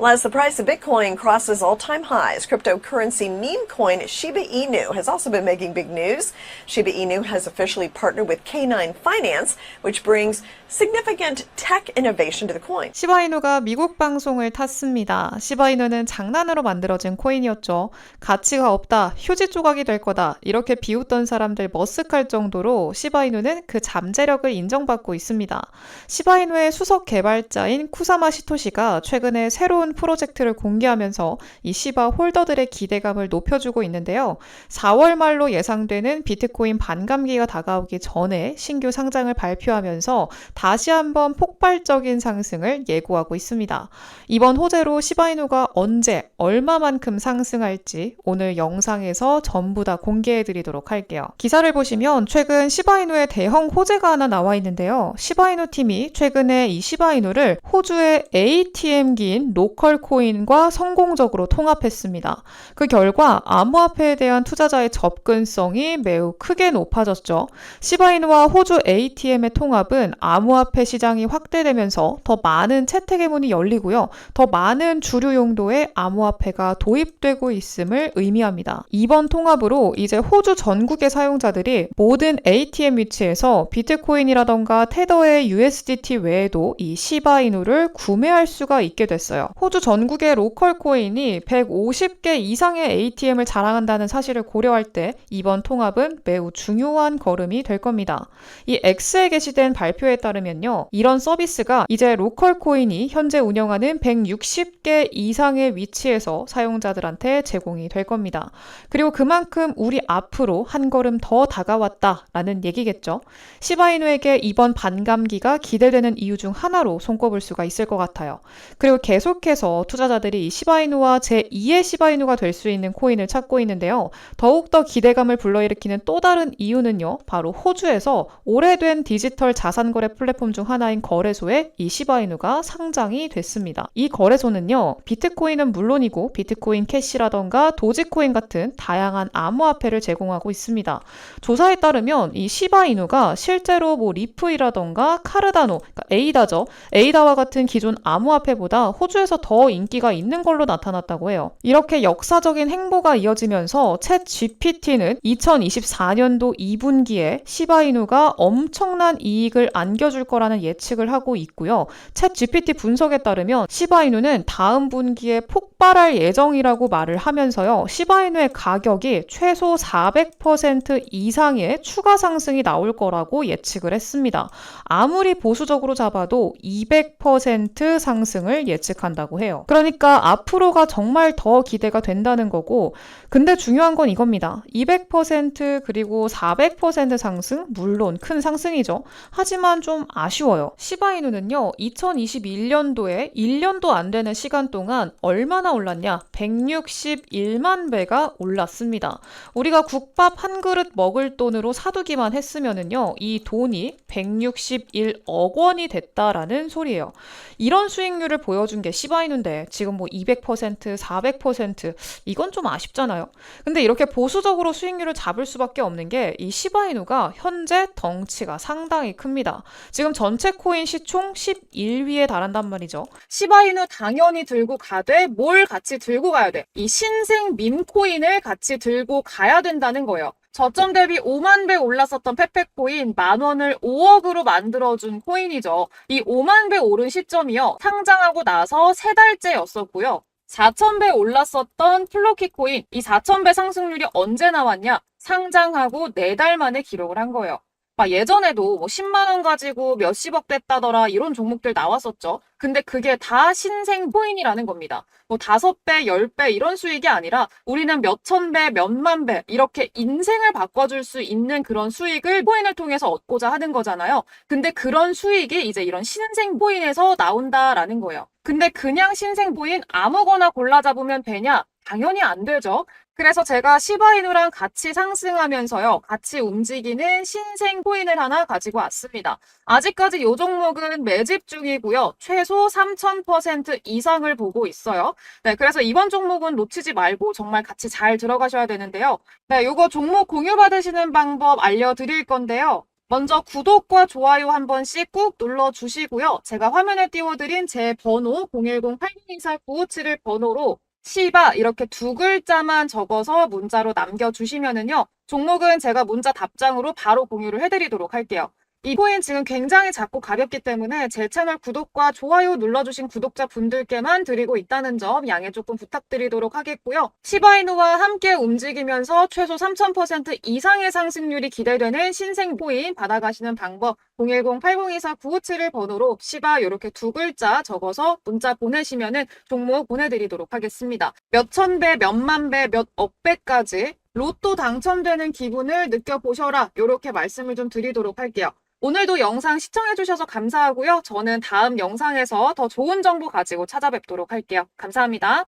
As the price of Bitcoin crosses all-time highs, cryptocurrency meme coin Shiba Inu has also been making big news. Shiba Inu has officially partnered with K9 Finance, which brings significant tech innovation to the coin. 시바이누가 미국 방송을 탔습니다. 시바이누는 장난으로 만들어진 코인이었죠. 가치가 없다, 휴지 조각이 될 거다, 이렇게 비웃던 사람들 머쓱할 정도로 시바이누는 그 잠재력을 인정받고 있습니다. 시바이누의 수석 개발자인 쿠사마 시토시가 최근에 새로운 프로젝트를 공개하면서 이 시바 홀더들의 기대감을 높여주고 있는데요. 4월 말로 예상되는 비트코인 반감기가 다가오기 전에 신규 상장을 발표하면서 다시 한번 폭발적인 상승을 예고하고 있습니다. 이번 호재로 시바이누가 언제 얼마만큼 상승할지 오늘 영상에서 전부 다 공개해 드리도록 할게요. 기사를 보시면 최근 시바이누의 대형 호재가 하나 나와 있는데요. 시바이누 팀이 최근에 이 시바이누를 호주의 ATM기인 로컬 코인과 성공적으로 통합했습니다. 그 결과 암호화폐에 대한 투자자의 접근성이 매우 크게 높아졌죠. 시바이누와 호주 ATM의 통합은 암호화폐 시장이 확대되면서 더 많은 채택의 문이 열리고요. 더 많은 주류 용도의 암호화폐가 도입되고 있음을 의미합니다. 이번 통합으로 이제 호주 전국의 사용자들이 모든 ATM 위치에서 비트코인이라던가 테더의 USDT 외에도 이 시바이누를 구매할 수가 있게 됐어요. 호주 전국의 로컬 코인이 150개 이상의 ATM을 자랑한다는 사실을 고려할 때 이번 통합은 매우 중요한 걸음이 될 겁니다. 이 X에 게시된 발표에 따르면요. 이런 서비스가 이제 로컬 코인이 현재 운영하는 160개 이상의 위치에서 사용자들한테 제공이 될 겁니다. 그리고 그만큼 우리 앞으로 한 걸음 더 다가왔다라는 얘기겠죠. 시바이누에게 이번 반감기가 기대되는 이유 중 하나로 손꼽을 수가 있을 것 같아요. 그리고 계속해서 투자자들이 이 시바이누와 제2의 시바이누가 될 수 있는 코인을 찾고 있는데요. 더욱더 기대감을 불러일으키는 또 다른 이유는요. 바로 호주에서 오래된 디지털 자산 거래 플랫폼 중 하나인 거래소에 이 시바이누가 상장이 됐습니다. 이 거래소는요. 비트코인은 물론이고 비트코인 캐시라던가 도지코인 같은 다양한 암호화폐를 제공하고 있습니다. 조사에 따르면 이 시바이누가 실제로 뭐 리프이라던가 카르다노, 그러니까 에이다죠. 에이다와 같은 기존 암호화폐보다 호주에서 더 인기가 있는 걸로 나타났다고 해요. 이렇게 역사적인 행보가 이어지면서 챗 GPT는 2024년도 2분기에 시바이누가 엄청난 이익을 안겨줄 거라는 예측을 하고 있고요. 챗 GPT 분석에 따르면 시바이누는 다음 분기에 폭발할 예정이라고 말을 하면서요. 시바이누의 가격이 최소 400% 이상의 추가 상승이 나올 거라고 예측을 했습니다. 아무리 보수적으로 잡아도 200% 상승을 예측한다고 해요. 그러니까 앞으로가 정말 더 기대가 된다는 거고, 근데 중요한 건 이겁니다. 200% 그리고 400% 상승? 물론 큰 상승이죠. 하지만 좀 아쉬워요. 시바이누는요, 2021년도에 1년도 안 되는 시간 동안 얼마나 올랐냐? 161만 배가 올랐습니다. 우리가 국밥 한 그릇 먹을 돈으로 사두기만 했으면은요, 이 돈이 161억 원이 됐다라는 소리예요. 이런 수익률을 보여준 게 시바이 누인데 지금 뭐 200%, 400% 이건 좀 아쉽잖아요. 근데 이렇게 보수적으로 수익률을 잡을 수밖에 없는 게 이 시바이누가 현재 덩치가 상당히 큽니다. 지금 전체 코인 시총 11위에 달한단 말이죠. 시바이누 당연히 들고 가되 뭘 같이 들고 가야 돼? 이 신생 밈코인을 같이 들고 가야 된다는 거예요. 저점 대비 5만 배 올랐었던 페페코인 만 원을 5억으로 만들어준 코인이죠. 이 5만 배 오른 시점이요. 상장하고 나서 세 달째였었고요. 4,000배 올랐었던 플로키 코인, 이 4,000배 상승률이 언제 나왔냐? 상장하고 4달 만에 기록을 한 거예요. 막 예전에도 뭐 10만 원 가지고 몇십억 됐다더라 이런 종목들 나왔었죠. 근데 그게 다 신생 코인이라는 겁니다. 뭐 다섯 배, 열 배 이런 수익이 아니라 우리는 몇천 배, 몇만 배 이렇게 인생을 바꿔줄 수 있는 그런 수익을 코인을 통해서 얻고자 하는 거잖아요. 근데 그런 수익이 이제 이런 신생 코인에서 나온다라는 거예요. 근데 그냥 신생 코인 아무거나 골라 잡으면 되냐? 당연히 안 되죠. 그래서 제가 시바이누랑 같이 상승하면서요. 같이 움직이는 신생 코인을 하나 가지고 왔습니다. 아직까지 이 종목은 매집 중이고요. 최소 3000% 이상을 보고 있어요. 네, 그래서 이번 종목은 놓치지 말고 정말 같이 잘 들어가셔야 되는데요. 네, 이거 종목 공유 받으시는 방법 알려드릴 건데요. 먼저 구독과 좋아요 한 번씩 꾹 눌러주시고요. 제가 화면에 띄워드린 제 번호 010-8224-957을 번호로 시바 이렇게 두 글자만 적어서 문자로 남겨주시면은요. 종목은 제가 문자 답장으로 바로 공유를 해드리도록 할게요. 이 코인 지금 굉장히 작고 가볍기 때문에 제 채널 구독과 좋아요 눌러주신 구독자 분들께만 드리고 있다는 점 양해 조금 부탁드리도록 하겠고요. 시바이누와 함께 움직이면서 최소 3000% 이상의 상승률이 기대되는 신생 코인 받아가시는 방법 010-8024-957을 번호로 시바 이렇게 두 글자 적어서 문자 보내시면은 종목 보내드리도록 하겠습니다. 몇천 배, 몇만 배, 몇억 배까지 로또 당첨되는 기분을 느껴보셔라. 이렇게 말씀을 좀 드리도록 할게요. 오늘도 영상 시청해주셔서 감사하고요. 저는 다음 영상에서 더 좋은 정보 가지고 찾아뵙도록 할게요. 감사합니다.